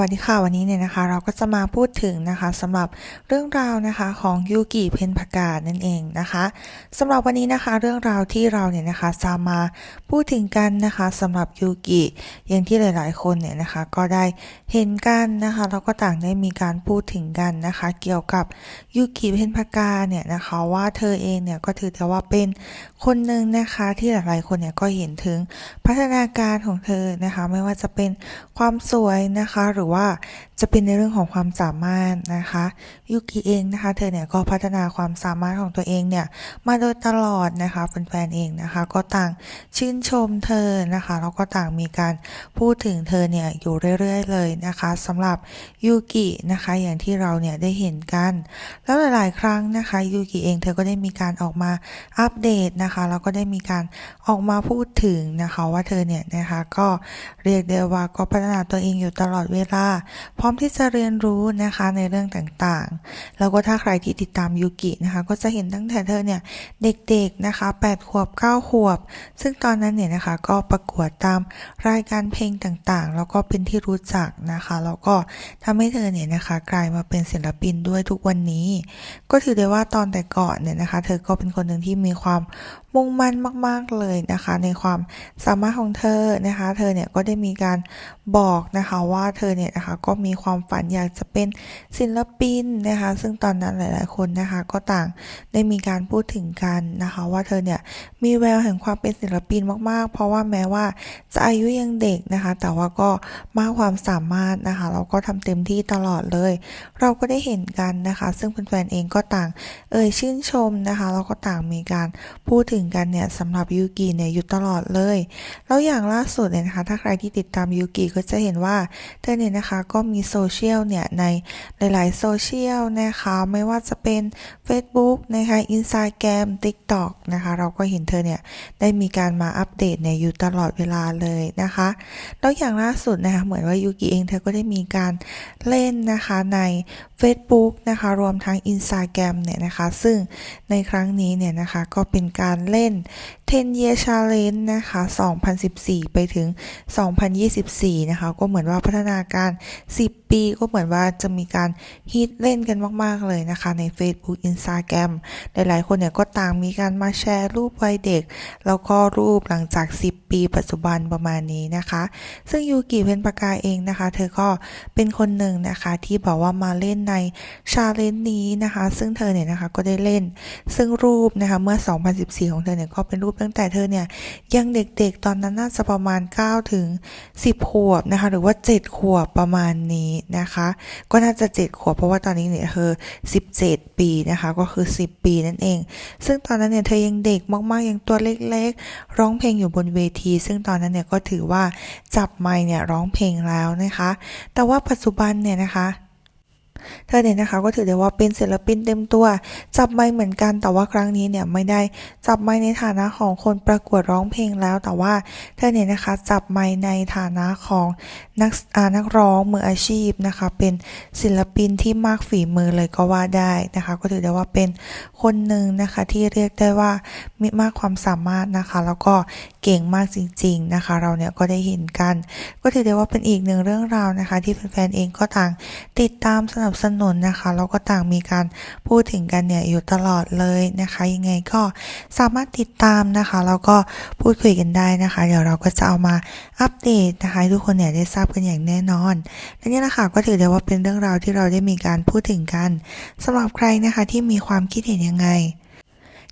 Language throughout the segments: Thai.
วัสดีค่ะวันนี้เนี่ยนะคะ เราก็จะมาพูดถึงนะคะสำหรับเรื่องราวนะคะของยูกิเพนพากานั่นเองนะคะสำหรับวันนี้นะคะเรื่องราวที่เราเนี่ยนะคะจะมาพูดถึงกันนะคะสำหรับยูกิอย่างที่หลาย ๆ คนเนี่ยนะคะ ก็ได้เห็นกันนะคะแล้วก็ต่างได้มีการพูดถึงกันนะคะ เกี่ยวกับยูกิเพนพากาเนี่ยนะคะว่าเธอเองเนี่ยก็ถือแต่ว่าเป็นคนหนึ่งนะคะที่หลาย ๆ คนเนี่ยก็เห็นถึงพัฒนาการของเธอนะคะ ไม่ว่าจะเป็นความสวยนะคะหรือว่าจะเป็นในเรื่องของความสามารถนะคะยูกิเองนะคะ เธอเนี่ยก็พัฒนาความสามารถของตัวเองเนี่ยมาโดยตลอดนะคะแฟนๆเองนะคะ ก็ต่างชื่นชมเธอนะคะแล้วก็ต่างมีการพูดถึงเธอเนี่ยอยู่เรื่อยๆเลยนะคะสำหรับยูกินะคะอย่างที่เราเนี่ยได้เห็นกัน แล้วหลายๆ ครั้งนะคะยูกิเองเธอก็ได้มีการออกมาอัปเดตนะคะแล้วก็ได้มีการออกมาพูดถึงนะคะว่าเธอเนี่ยนะคะก็เรียกได้ว่าก็พัฒนาตัวเองอยู่ตลอดเวลาพร้อมที่จะเรียนรู้นะคะในเรื่องต่างๆ แล้วก็ถ้าใครที่ติดตามยูกินะคะ ก็จะเห็นตั้งแต่เธอเนี่ยเด็กๆนะคะ8ขวบ9ขวบ ซึ่งตอนนั้นเนี่ยนะคะก็ประกวดตามรายการเพลงต่างๆ แล้วก็เป็นที่รู้จักนะคะ แล้วก็ทำให้เธอเนี่ยนะคะ กลายมาเป็นศิลปินด้วยทุกวันนี้ ก็ถือได้ว่าตอนแต่ก่อนเนี่ยนะคะ เธอก็เป็นคนหนึ่งที่มีความมุ่งมั่นมาก ๆ เลยนะคะ ในความสามารถของเธอนะคะ เธอเนี่ยก็ได้มีการบอกนะคะว่าเธอเนี่ยนะคะก็มีความฝันอยากจะเป็นศิลปินนะคะซึ่งตอนนั้นหลาย ๆ คนนะคะก็ต่างได้มีการพูดถึงกันนะคะ ว่าเธอเนี่ยมีแววแห่งความเป็นศิลปินมาก ๆ เพราะว่าแม้ว่าจะอายุยังเด็กนะคะ แต่ว่าก็มากความสามารถนะคะ เราก็ทำเต็มที่ตลอดเลย เราก็ได้เห็นกันนะคะ ซึ่งแฟนๆเองก็ต่างเอ่ยชื่นชมนะคะแล้วก็ต่างมีการพูดถึงกันเนี่ยสำหรับยูกิเนี่ยอยู่ตลอดเลย แล้วอย่างล่าสุดเนี่ยนะคะ ถ้าใครที่ติดตามยูกิก็จะเห็นว่าเธอเนี่ยนะคะก็มีโซเชียลเนี่ยในหลาย ๆ โซเชียลนะคะไม่ว่าจะเป็น Facebook นะคะ Instagram TikTok นะคะเราก็เห็นเธอเนี่ยได้มีการมาอัปเดตเนี่ยอยู่ตลอดเวลาเลยนะคะแล้วอย่างล่าสุดนะคะเหมือนว่ายูกิเองเธอก็ได้มีการเล่นนะคะใน Facebook นะคะรวมทั้ง Instagram เนี่ยนะคะซึ่งในครั้งนี้เนี่ยนะคะก็เป็นการเล่น 10 year challenge นะคะ 2014 ไปถึง 2024 นะคะก็เหมือนว่าพัฒนาการ 10 ปีก็เหมือนว่าจะมีการฮิตเล่นกันมากๆเลยนะคะ ใน Facebook Instagram หลายๆคนเนี่ยก็ต่างมีการมาแชร์รูปวัยเด็ก แล้วก็รูปหลังจาก 10 ปีปัจจุบันประมาณนี้นะคะ ซึ่งยูกิเพนปากาเองนะคะ เธอก็เป็นคนหนึ่งนะคะที่บอกว่ามาเล่นในชาเลนจ์นี้นะคะ ซึ่งเธอเนี่ยนะคะก็ได้เล่น ซึ่งรูปนะคะเมื่อ 2014 ของเธอเนี่ยก็เป็นรูปตั้งแต่เธอเนี่ยยังเด็กๆตอนนั้นน่าจะประมาณ9ถึง10 ขวบนะคะ หรือว่า 7 ขวบประมาณนี้นะคะ ก็น่าจะ7ขวบเพราะว่าตอนนี้เนี่ยเธอ17ปีนะคะ ก็คือ10ปีนั่นเอง ซึ่งตอนนั้นเนี่ยเธอยังเด็กมากๆยังตัวเล็กๆ ร้องเพลงอยู่บนเวที ซึ่งตอนนั้นเนี่ยก็ถือว่าจับไมค์เนี่ยร้องเพลงแล้วนะคะ แต่ว่าปัจจุบันเนี่ยนะคะ เธอเนี่ยนะคะก็ถือได้ว่าเป็นศิลปินเต็มตัว จับไมค์เหมือนกันแต่ว่าครั้งนี้เนี่ยไม่ได้จับไมค์ในฐานะของคนประกวดร้องเพลงแล้ว แต่ว่าเธอเนี่ยนะคะจับไมค์ในฐานะของนักอานักร้องมืออาชีพนะคะเป็นศิลปินที่มากฝีมือเลยก็ว่าได้นะคะ ก็ถือได้ว่าเป็นคนหนึ่งนะคะที่เรียกได้ว่ามีมากความสามารถนะคะ แล้วก็เก่งมากจริง ๆนะคะ เราเนี่ยก็ได้เห็นกัน ก็ถือได้ว่าเป็นอีกหนึ่งเรื่องราวนะคะ ที่แฟนๆเองก็ต่างติดตามสนับสนุนนะคะแล้วก็ต่างมีการพูดถึงกันเนี่ยอยู่ตลอดเลยนะคะ ยังไงก็สามารถติดตามนะคะแล้วก็พูดคุยกันได้นะคะ เดี๋ยวเราก็จะเอามาอัปเดตนะคะทุกคนเนี่ยได้ทราบกันอย่างแน่นอนและนี่นะคะก็ถือได้ว่าเป็นเรื่องราวที่เราได้มีการพูดถึงกันสำหรับใครนะคะที่มีความคิดเห็นยังไง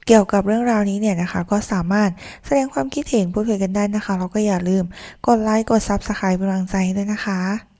เกี่ยวกับเรื่องราวนี้เนี่ยนะคะ ก็สามารถแสดงความคิดเห็นพูดคุยกันได้นะคะแล้วก็อย่าลืมกดไลค์กด Subscribe เป็นกำลังใจด้วยนะคะ